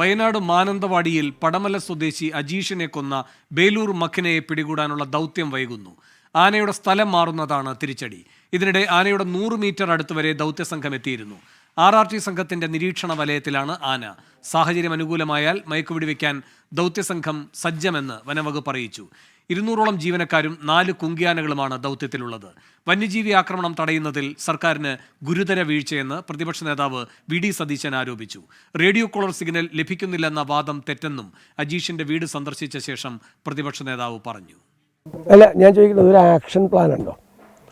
വയനാട് മാനന്തവാടിയിൽ പടമല സ്വദേശി അജീഷിനെ കൊന്ന ബേലൂർ മഖിനയെ പിടികൂടാനുള്ള ദൗത്യം വൈകുന്നു. ആനയുടെ സ്ഥലം മാറുന്നതാണ് തിരിച്ചടി. ഇതിനിടെ ആനയുടെ നൂറ് മീറ്റർ അടുത്ത് വരെ ദൗത്യസംഘം എത്തിയിരുന്നു. ആർ ആർ ടി സംഘത്തിന്റെ നിരീക്ഷണ വലയത്തിലാണ് ആന. സാഹചര്യം അനുകൂലമായാൽ മയക്കുപിടി വയ്ക്കാൻ ദൗത്യസംഘം സജ്ജമെന്ന് വനംവകുപ്പ് അറിയിച്ചു. ഇരുന്നൂറോളം ജീവനക്കാരും നാല് കുങ്കിയാനകളുമാണ് ദൗത്യത്തിലുള്ളത്. വന്യജീവി ആക്രമണം തടയുന്നതിൽ സർക്കാരിന് ഗുരുതര വീഴ്ചയെന്ന് പ്രതിപക്ഷ നേതാവ് വി ഡി സതീശൻ ആരോപിച്ചു. റേഡിയോ കോളർ സിഗ്നൽ ലഭിക്കുന്നില്ലെന്ന വാദം തെറ്റെന്നും അജീഷിന്റെ വീട് സന്ദർശിച്ച ശേഷം പ്രതിപക്ഷ നേതാവ് പറഞ്ഞു. അല്ല ഞാൻ ചോദിക്കുന്നത് ഒരു ആക്ഷൻ പ്ലാൻ ഉണ്ടോ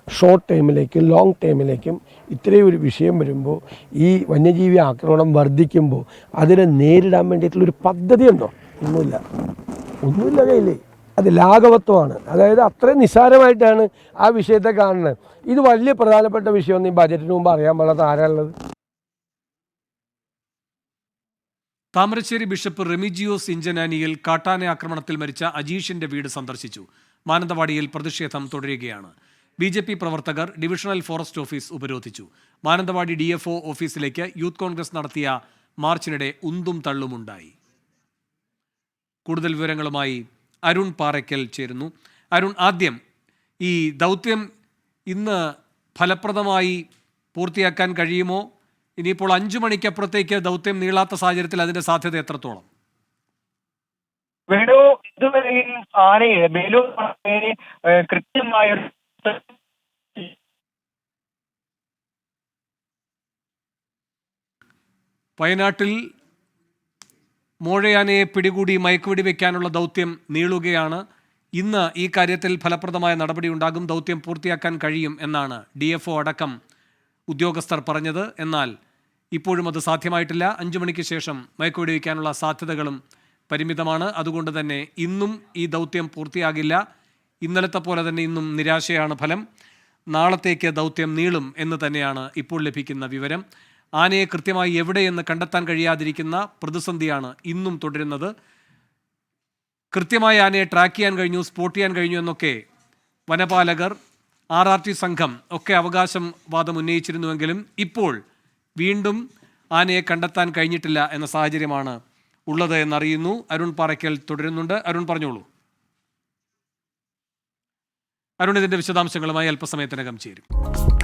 ഷോർട്ട് ടൈമിലേക്കും ലോങ് ടൈമിലേക്കും ഇത്രയും ഒരു വിഷയം വരുമ്പോൾ ഈ വന്യജീവി ആക്രമണം വർദ്ധിക്കുമ്പോൾ അതിനെ നേരിടാൻ വേണ്ടിയിട്ടുള്ളൊരു പദ്ധതി ഉണ്ടോ? ഒന്നുമില്ല. ഒന്നുമില്ല കയ്യിലേ. അത് ലാഘവത്വമാണ്. അതായത് അത്രയും നിസ്സാരമായിട്ടാണ് ആ വിഷയത്തെ കാണുന്നത്. ഇത് വലിയ പ്രധാനപ്പെട്ട വിഷയമൊന്നും ഈ ബജറ്റിന് മുമ്പ് അറിയാൻ പാടാത്ത ആരാണുള്ളത്? താമരശ്ശേരി ബിഷപ്പ് റെമിജിയോസ് ഇഞ്ചനാനിയിൽ കാട്ടാന ആക്രമണത്തിൽ മരിച്ച അജീഷിന്റെ വീട് സന്ദർശിച്ചു. മാനന്തവാടിയിൽ പ്രതിഷേധം തുടരുകയാണ്. ബി ജെ പി പ്രവർത്തകർ ഡിവിഷണൽ ഫോറസ്റ്റ് ഓഫീസ് ഉപരോധിച്ചു. മാനന്തവാടി ഡി എഫ് ഒ ഓഫീസിലേക്ക് യൂത്ത് കോൺഗ്രസ് നടത്തിയ മാർച്ചിനിടെ ഉന്തും തള്ളുമുണ്ടായി. കൂടുതൽ വിവരങ്ങളുമായി അരുൺ പാറയ്ക്കൽ ചേരുന്നു. അരുൺ ആദ്യം ഈ ദൗത്യം ഇന്ന് ഫലപ്രദമായി പൂർത്തിയാക്കാൻ കഴിയുമോ? ഇനിയിപ്പോൾ അഞ്ചു മണിക്കപ്പുറത്തേക്ക് ദൗത്യം നീളാത്ത സാഹചര്യത്തിൽ അതിന്റെ സാധ്യത എത്രത്തോളം? വേണു ഇതുവരെയും ആനയെ ആനയെ കൃത്യമായ ഒരു വയനാട്ടിൽ മോഴയാനയെ പിടികൂടി മയക്കുവെടി വയ്ക്കാനുള്ള ദൗത്യം നീളുകയാണ്. ഇന്ന് ഈ കാര്യത്തിൽ ഫലപ്രദമായ നടപടി ഉണ്ടാകും. ദൗത്യം പൂർത്തിയാക്കാൻ കഴിയും എന്നാണ് ഡി എഫ് അടക്കം ഉദ്യോഗസ്ഥർ പറഞ്ഞത്. എന്നാൽ ഇപ്പോഴും അത് സാധ്യമായിട്ടില്ല. അഞ്ചു മണിക്ക് ശേഷം മയക്കുവെടി വയ്ക്കാനുള്ള സാധ്യതകളും പരിമിതമാണ്. അതുകൊണ്ട് തന്നെ ഇന്നും ഈ ദൗത്യം പൂർത്തിയാകില്ല. ഇന്നലത്തെ പോലെ തന്നെ ഇന്നും നിരാശയാണ് ഫലം. നാളത്തേക്ക് ദൗത്യം നീളും എന്ന് തന്നെയാണ് ഇപ്പോൾ ലഭിക്കുന്ന വിവരം. ആനയെ കൃത്യമായി എവിടെയെന്ന് കണ്ടെത്താൻ കഴിയാതിരിക്കുന്ന പ്രതിസന്ധിയാണ് ഇന്നും തുടരുന്നത്. കൃത്യമായി ആനയെ ട്രാക്ക് ചെയ്യാൻ കഴിഞ്ഞു സ്പോട്ട് ചെയ്യാൻ കഴിഞ്ഞു എന്നൊക്കെ വനപാലകർ ആർ ആർ ടി സംഘം ഒക്കെ അവകാശം വാദം ഉന്നയിച്ചിരുന്നുവെങ്കിലും ഇപ്പോൾ വീണ്ടും ആനയെ കണ്ടെത്താൻ കഴിഞ്ഞിട്ടില്ല എന്ന സാഹചര്യമാണ് ഉള്ളത് എന്നറിയുന്നു. അരുൺ പാറയ്ക്കൽ തുടരുന്നുണ്ട്. അരുൺ പറഞ്ഞോളൂ. അരുൺ ഇതിന്റെ വിശദാംശങ്ങളുമായി അല്പസമയത്തിനകം ചേരും.